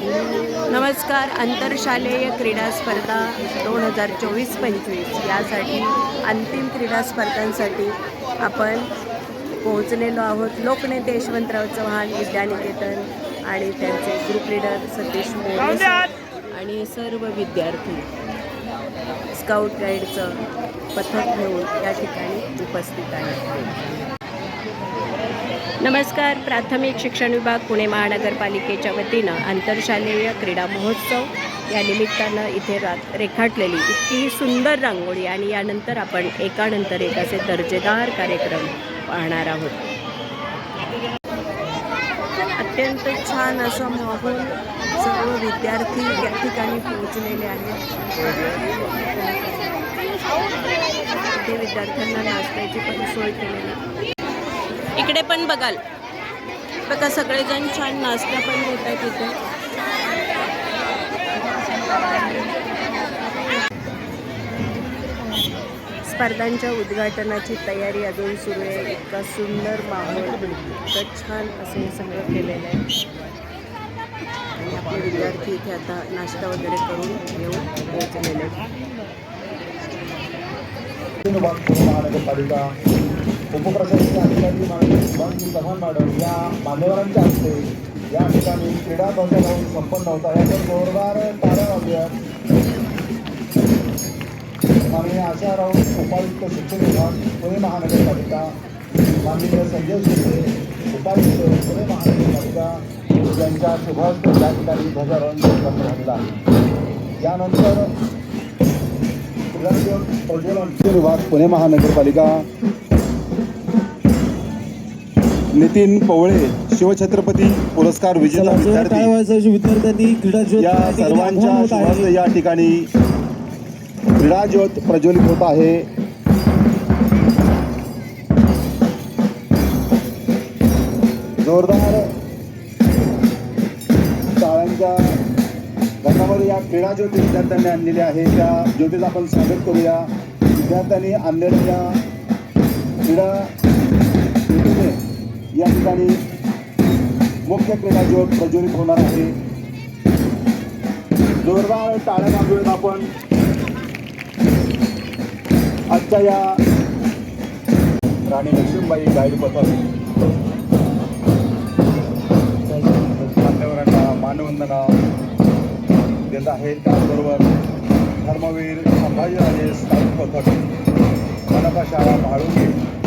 नमस्कार आंतरशालेय क्रीडा स्पर्धा दोन हजार चोवीस पंचवीस यासाठी अंतिम क्रीडा स्पर्धांसाठी आपण पोहोचलेलो आहोत. लोकनेते यशवंतराव चव्हाण विद्यानिकेतन आणि त्यांचे ग्रुप लीडर सतीश मोरे आणि सर्व विद्यार्थी स्काउट गाईडचं पथक घेऊन या ठिकाणी उपस्थित आहेत. नमस्कार. प्राथमिक शिक्षण विभाग पुणे महानगरपालिकेच्या वतीनं आंतरशालेय क्रीडा महोत्सव या निमित्तानं इथे रा रेखाटलेली इतकी सुंदर रांगोळी आणि यानंतर आपण एकानंतर एक असे दर्जेदार कार्यक्रम पाहणार आहोत. अत्यंत छान असं माहोल सर्व विद्यार्थी या ठिकाणी पोहोचलेले आहेत. ते विद्यार्थ्यांना नाचण्याची पण सोय केलेली. इकडे पण बघाल. बघा सगळेजण छान नाश्ता पण देत आहेत इथे. स्पर्धांच्या उद्घाटनाची तयारी अजून सुरू आहे. इतका सुंदर माहोल इतकं छान असं हे सगळं केलेलं आहे. आणि आपले विद्यार्थी इथे आता नाश्ता वगैरे करून येऊन पोहोचलेले आहेत महानगरपालिका उपप्रशासकीय अधिकारी माननीय शुभांगी चव्हाण मॅडम या मान्यवरांच्या हस्ते या ठिकाणी क्रीडा ध्वजारोहण संपन्न होता. आहे जोरदार टाळ्या वाजूयात माननीय आशा राऊत उपायुक्त शिक्षण विभाग पुणे महानगरपालिका. माननीय संजय शिंदे उपायुक्त पुणे महानगरपालिका. यांच्या शुभहस्ते या ठिकाणी ध्वजारोहण संपन्न झालेलं आहे. यानंतर राज्य प्रज्वलन विभाग पुणे महानगरपालिका. नितीन पवळे शिवछत्रपती पुरस्कार विजेता विद्यार्थी. विद्यार्थ्यांनी क्रीडा ज्योत या या ठिकाणी सर्वांच्या आगमन होत आहे. शुभास्ते या ठिकाणी क्रीडा ज्योत प्रज्वलित होत आहे. जोरदार टाळ्यांच्या गटामध्ये या क्रीडा ज्योती विद्यार्थ्यांनी आणलेल्या आहे त्या ज्योतीचं आपण स्वागत करूया. विद्यार्थ्यांनी आणलेल्या क्रीडा ठिकाणी मुख्य क्रीडा ज्योत प्रज्वलित होणार आहे. जोरदार टाळ्या वाजवूयात आपण. आजच्या या राणी लक्ष्मीबाई गाईड पथक. मान्यवरांना मानवंदना देत आहेत. त्याचबरोबर धर्मवीर संभाजीराजे स्थानिक पथक. मनपा शाळा म्हाळुंगे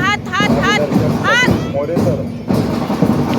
हात हात मोरे सर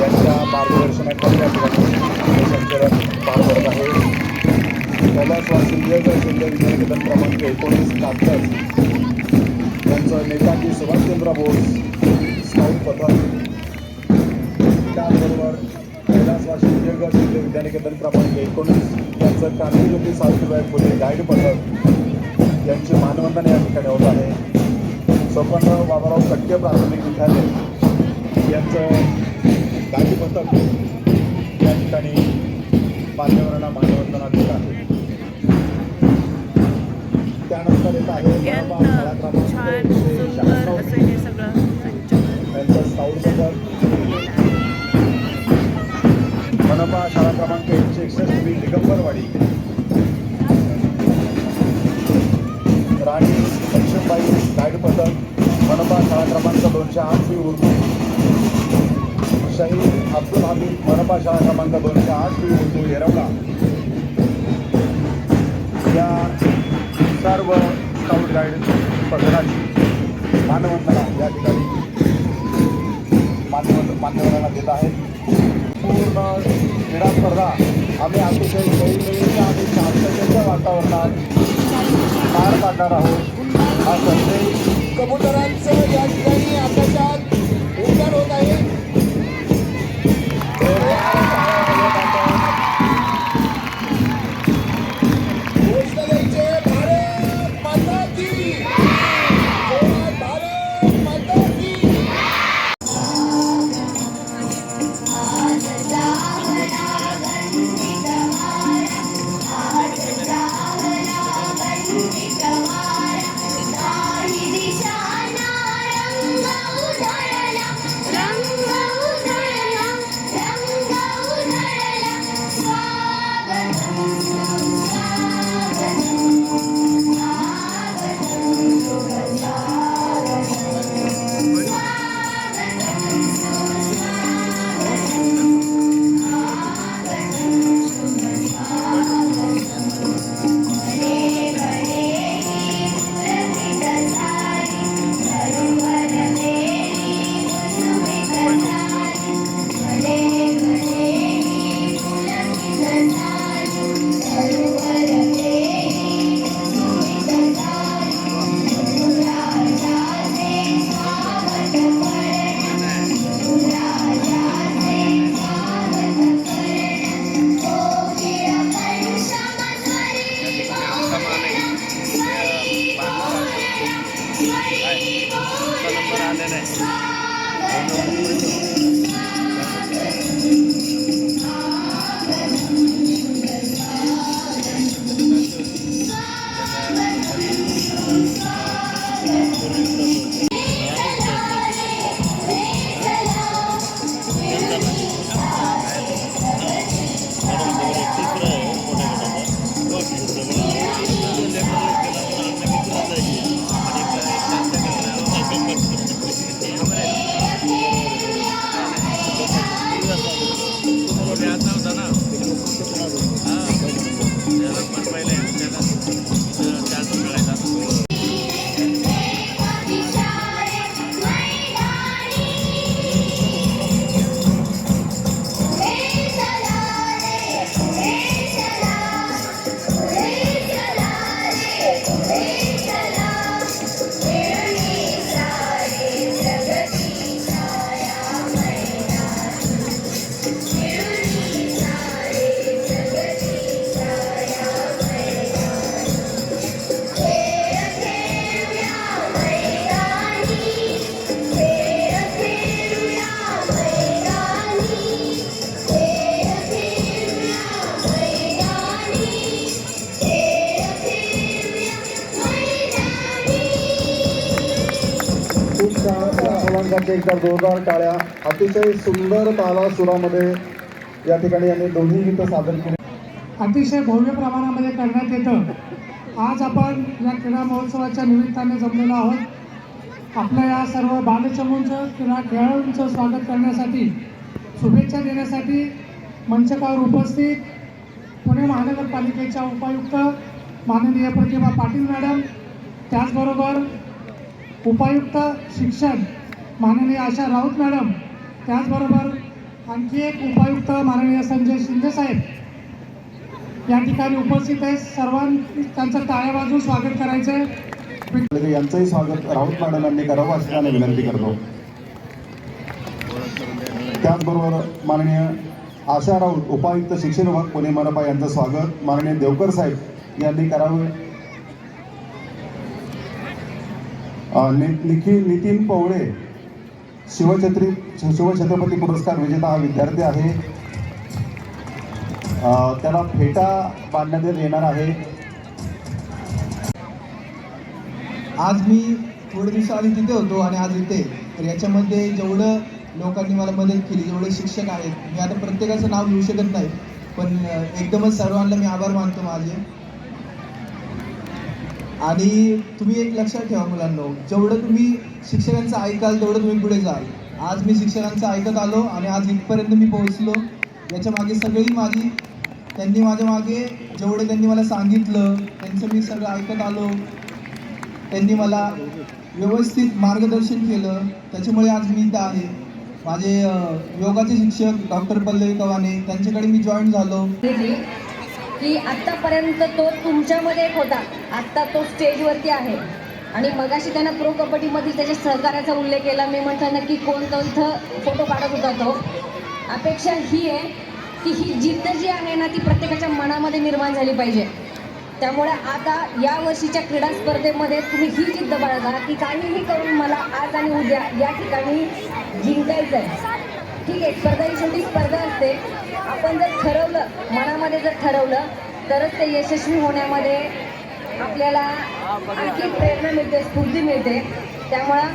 यांच्या मार्गदर्शनाखाली या ठिकाणी हे संचलन पार पडत आहे कैलास वासिंदेकर शिंदे विद्यानिकेतन क्रमांक एकोणीस कात्रज त्यांचं नेताजी सुभाषचंद्र बोस स्काउट पथक त्याचबरोबर कैलास वासिंदेकर शिंदे विद्यानिकेतन क्रमांक एकोणीस यांचं क्रांतिज्योती सावित्रीबाई फुले गाईड पथक यांची मानवंदन या ठिकाणी होत आहे सोपनराव बाबाराव कट्टे प्राथमिक विद्यालय यांचं गाईड पथक या ठिकाणी मान्यवरांना मानवंदना देत आहे त्यानंतर येत आहे शाळा क्रमांक यांचं साऊंड पथक मनपा शाळा क्रमांक एकशे एकसष्ट बी दिगंबरवाडी. राणी लक्ष्मीबाई गाईड पथक मनपा शाळा क्रमांक दोनशे आठ बी उर्दू. शहीद अब्दुल हमीद मनपा शाळा क्रमांक दोनशे आठ बी उर्दू येरवला या सर्व स्काउट गाईड पथकाची मानवंदना या ठिकाणी मान्यवर मान्यवरांना देत आहेत. पूर्ण क्रीडा स्पर्धा आम्ही अतिशय सोयीसोयीच्या आणि शांततेच्या वातावरणात पार पाडणार आहोत. हा संदेश कबुतरांचं या ठिकाणी आकाशात उड्डाण होत आहे. त्या एकदा जोरदार टाळ्या. अतिशय सुंदर ताला सुरामध्ये या ठिकाणी यांनी दोन्ही गीतं सादर केली. अतिशय भव्य प्रमाणामध्ये करण्यात येतं. आज आपण या क्रीडा महोत्सवाच्या निमित्ताने जमलेलो आहोत. आपल्या या सर्व बालचमूंचं क्रीडा खेळाडूंचं स्वागत करण्यासाठी शुभेच्छा देण्यासाठी मंचकावर उपस्थित पुणे महानगरपालिकेच्या उपायुक्त माननीय प्रतिभा पाटील मॅडम त्याचबरोबर उपायुक्त शिक्षण माननीय आशा राऊत मॅडम त्याचबरोबर आणखी एक उपायुक्त माननीय संजय शिंदेसाहेब या ठिकाणी उपस्थित आहे सर्वांनी त्यांचं टाळ्या स्वागत करायचं आहे यांचंही स्वागत राऊत मॅडम यांनी करावं अशी त्यांना विनंती करतो. त्याचबरोबर माननीय आशा राऊत उपायुक्त शिक्षण विभाग पुणे मनपा यांचं स्वागत. माननीय देवकर साहेब यांनी करावं. नि- निखिल नितीन पवळे शिवछत्री शिवछत्रपती पुरस्कार विजेता हा विद्यार्थी आहे. त्याला फेटा बांधण्यात येणार आहे. आज मी थोडे दिवस आधी तिथे होतो आणि आज इथे. तर याच्यामध्ये जेवढं लोकांनी मला मदत केली जेवढे शिक्षक आहेत मी आता प्रत्येकाचं नाव घेऊ शकत नाही पण एकदमच सर्वांना मी आभार मानतो माझे. आणि तुम्ही एक लक्षात ठेवा मुलांनो जेवढं तुम्ही शिक्षकांचं ऐकाल तेवढं तुम्ही पुढे जाल. आज मी शिक्षकांचं ऐकत आलो आणि आज इथपर्यंत मी पोहोचलो. याच्या मागे सगळी माझी त्यांनी माझ्या मागे जेवढं त्यांनी मला सांगितलं त्यांचं मी सगळं ऐकत आलो. त्यांनी मला व्यवस्थित मार्गदर्शन केलं. त्याच्यामुळे आज मी इथं आहे. माझे योगाचे शिक्षक डॉक्टर पल्लवी कवाने त्यांच्याकडे मी जॉईन झालो. की आत्तापर्यंत तो तुमच्यामध्ये एक होता. आत्ता तो स्टेजवरती आहे. आणि मगाशी त्यानं प्रो कबड्डीमधील त्याच्या सहकार्याचा उल्लेख केला. मी म्हटलं नक्की कोण तो इथं फोटो काढत होता तो? अपेक्षा ही आहे की ही जिद्द जी आहे ना ती प्रत्येकाच्या मनामध्ये निर्माण झाली पाहिजे. त्यामुळे आता या वर्षीच्या क्रीडा स्पर्धेमध्ये तुम्ही ही जिद्द बाळगा की काहीही करून मला आज आणि उद्या या ठिकाणी जिंकायचं आहे ठीक आहे स्पर्धा ही शेवटी स्पर्धा असते. आपण जर ठरवलं मनामध्ये जर ठरवलं तरच ते यशस्वी होण्यामध्ये आपल्याला आणखी प्रेरणा मिळते स्फूर्ती मिळते. त्यामुळं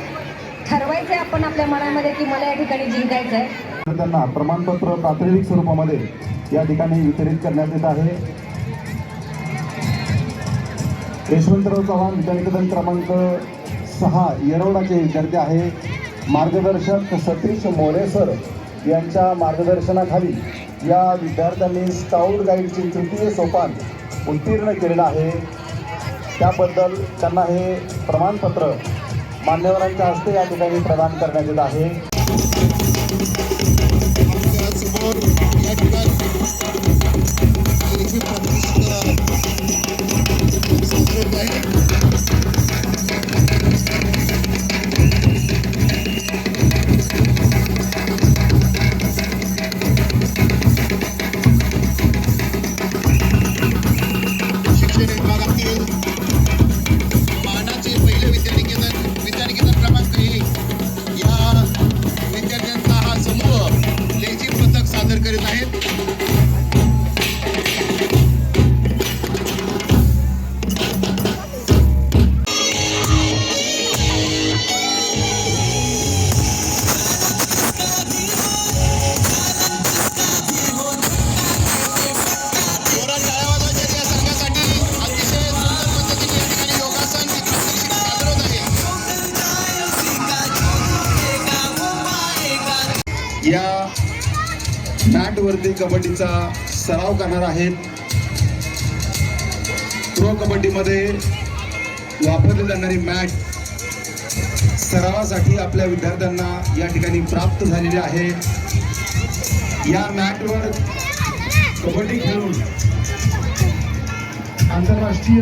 ठरवायचं आहे आपण आपल्या मनामध्ये की मला या ठिकाणी जिंकायचं आहे त्यांना प्रमाणपत्र प्रातिनिधिक स्वरूपामध्ये या ठिकाणी वितरित करण्यात येत आहे. यशवंतराव चव्हाण विद्यानिकेतन क्रमांक सहा येरवडाचे विद्यार्थी आहे मार्गदर्शक सतीश मोरे सर. यांच्या मार्गदर्शनाखाली या विद्यार्थ्यांनी स्काउट गाईडचे तृतीय सोपान उत्तीर्ण केलेलं आहे. त्याबद्दल त्यांना हे प्रमाणपत्र मान्यवरांच्या हस्ते या ठिकाणी प्रदान करण्यात येत आहे. कबड्डीचा सराव करणार आहेत. प्रो कबड्डीमध्ये वापरली जाणारी मॅट सरावासाठी आपल्या विद्यार्थ्यांना या ठिकाणी प्राप्त झालेली आहे. या मॅटवर कबड्डी खेळून आंतरराष्ट्रीय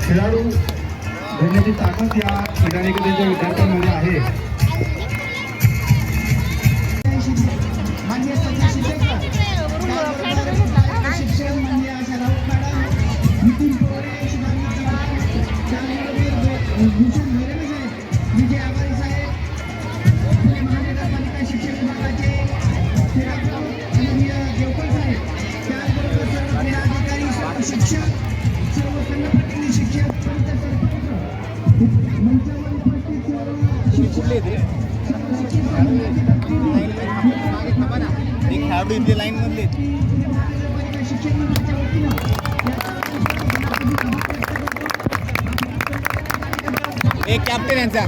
खेळाडू घेण्याची ताकद या ठिकाणी त्यांच्या विद्यार्थ्यांमध्ये आहे. सर्व शिक्षक खेळाडू इथे लाईन मधले एक कॅप्टन यांचा.